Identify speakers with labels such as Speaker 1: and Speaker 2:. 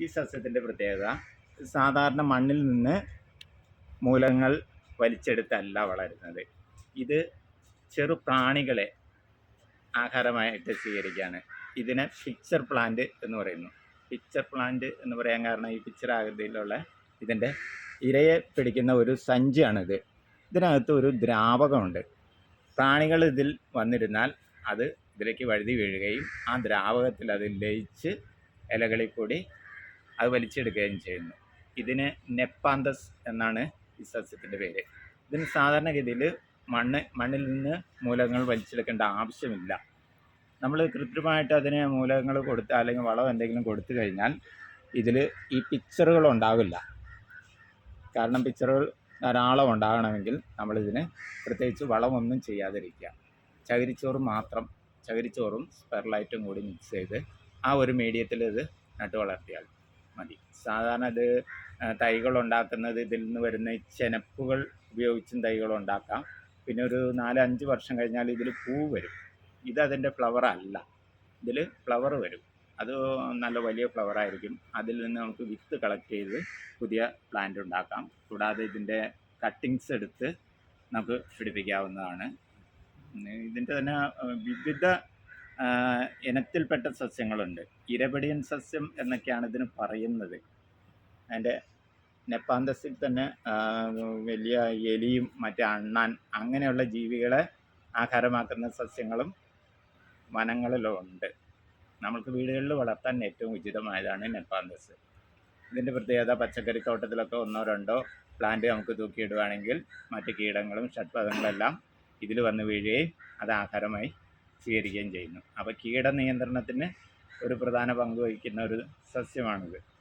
Speaker 1: ഈ സസ്യത്തിന്റെ പ്രത്യേകത സാധാരണ മണ്ണിൽ നിന്ന് മൂലങ്ങൾ വലിച്ചെടുത്തല്ല വളരുന്നത്. ഇത് ചെറു പ്രാണികളെ ആഹാരമായിട്ട് സ്വീകരിക്കുകയാണ്. ഇതിനെ പിക്ചർ പ്ലാന്റ് എന്ന് പറയുന്നു. പിക്ചർ പ്ലാന്റ് എന്ന് പറയാൻ കാരണം ഈ പിക്ചർ ആകൃതിയിലുള്ള ഇതിന്റെ ഇരയെ പിടിക്കുന്ന ഒരു സഞ്ചിയാണിത്. ഇതിനകത്ത് ഒരു ദ്രാവകമുണ്ട്. പ്രാണികൾ ഇതിൽ വന്നിരുന്നാൽ അത് ഇതിലേക്ക് വഴുതി വീഴുകയും ആ ദ്രാവകത്തിൽ അത് ലയിച്ച് ഇലകളിൽ കൂടി അത് വലിച്ചെടുക്കുകയും ചെയ്യുന്നു. ഇതിന് നെപ്പാന്തസ് എന്നാണ് ഈ സസ്യത്തിന്റെ പേര്. ഇതിന് സാധാരണഗതിയിൽ മണ്ണ് മണ്ണിൽ നിന്ന് മൂലകങ്ങൾ വലിച്ചെടുക്കേണ്ട ആവശ്യമില്ല. നമ്മൾ കൃത്രിമമായിട്ട് അതിന് മൂലകങ്ങൾ കൊടുത്ത് അല്ലെങ്കിൽ വളം എന്തെങ്കിലും കൊടുത്തു കഴിഞ്ഞാൽ ഇതിൽ ഈ പിക്ചറുകൾ ഉണ്ടാവില്ല. കാരണം പിക്ചറുകൾ ധാരാളം ഉണ്ടാകണമെങ്കിൽ നമ്മളിതിന് പ്രത്യേകിച്ച് വളമൊന്നും ചെയ്യാതിരിക്കുക. ചകിരിച്ചോറ് മാത്രം ചകിരിച്ചോറും സ്പെർലൈറ്റും കൂടി മിക്സ് ചെയ്ത് ആ ഒരു മീഡിയത്തിൽ ഇത് നട്ടു വളർത്തിയാൽ മതി. സാധാരണ ഇത് തൈകൾ ഉണ്ടാക്കുന്നത് ഇതിൽ നിന്ന് വരുന്ന ചെനപ്പുകൾ ഉപയോഗിച്ചും തൈകൾ ഉണ്ടാക്കാം. പിന്നെ ഒരു നാലഞ്ച് വർഷം കഴിഞ്ഞാൽ ഇതിൽ പൂ വരും. ഇത് ഇതതിന്റെ ഫ്ലവർ അല്ല. ഇതിൽ ഫ്ലവർ വരും. അത് നല്ല വലിയ ഫ്ലവർ ആയിരിക്കും. അതിൽ നിന്ന് നമുക്ക് വിത്ത് കളക്ട് ചെയ്ത് പുതിയ പ്ലാന്റ് ഉണ്ടാക്കാം. കൂടാതെ ഇതിന്റെ കട്ടിങ്സ് എടുത്ത് നമുക്ക് പിടിപ്പിക്കാവുന്നതാണ്. ഇതിന്റെ തന്നെ വിവിധ ഇനത്തിൽപ്പെട്ട സസ്യങ്ങളുണ്ട്. ഇരപിടിയൻ സസ്യം എന്നൊക്കെയാണ് ഇതിന് പറയുന്നത്. അതിന്റെ നെപ്പാന്തസിൽ തന്നെ വലിയ എലിയും മറ്റേ അണ്ണാൻ അങ്ങനെയുള്ള ജീവികളെ ആഹാരമാക്കുന്ന സസ്യങ്ങളും വനങ്ങളിലുണ്ട് നമുക്ക് വീടുകളിൽ വളർത്താൻ ഏറ്റവും ഉചിതമായതാണ് നെപ്പാന്തസ്. ഇതിന്റെ പ്രത്യേകത പച്ചക്കറി തോട്ടത്തിലൊക്കെ ഒന്നോ രണ്ടോ പ്ലാന്റ് നമുക്ക് തൂക്കിയിടുവാണെങ്കിൽ മറ്റ് കീടങ്ങളും ഷഡ്പഥങ്ങളെല്ലാം ഇതിൽ വന്ന് വീഴുകയും അത് ആഹാരമായി സ്വീകരിക്കുകയും ചെയ്യുന്നു. അപ്പോൾ കീടനിയന്ത്രണത്തിന് ഒരു പ്രധാന പങ്ക് വഹിക്കുന്ന ഒരു സസ്യമാണിത്.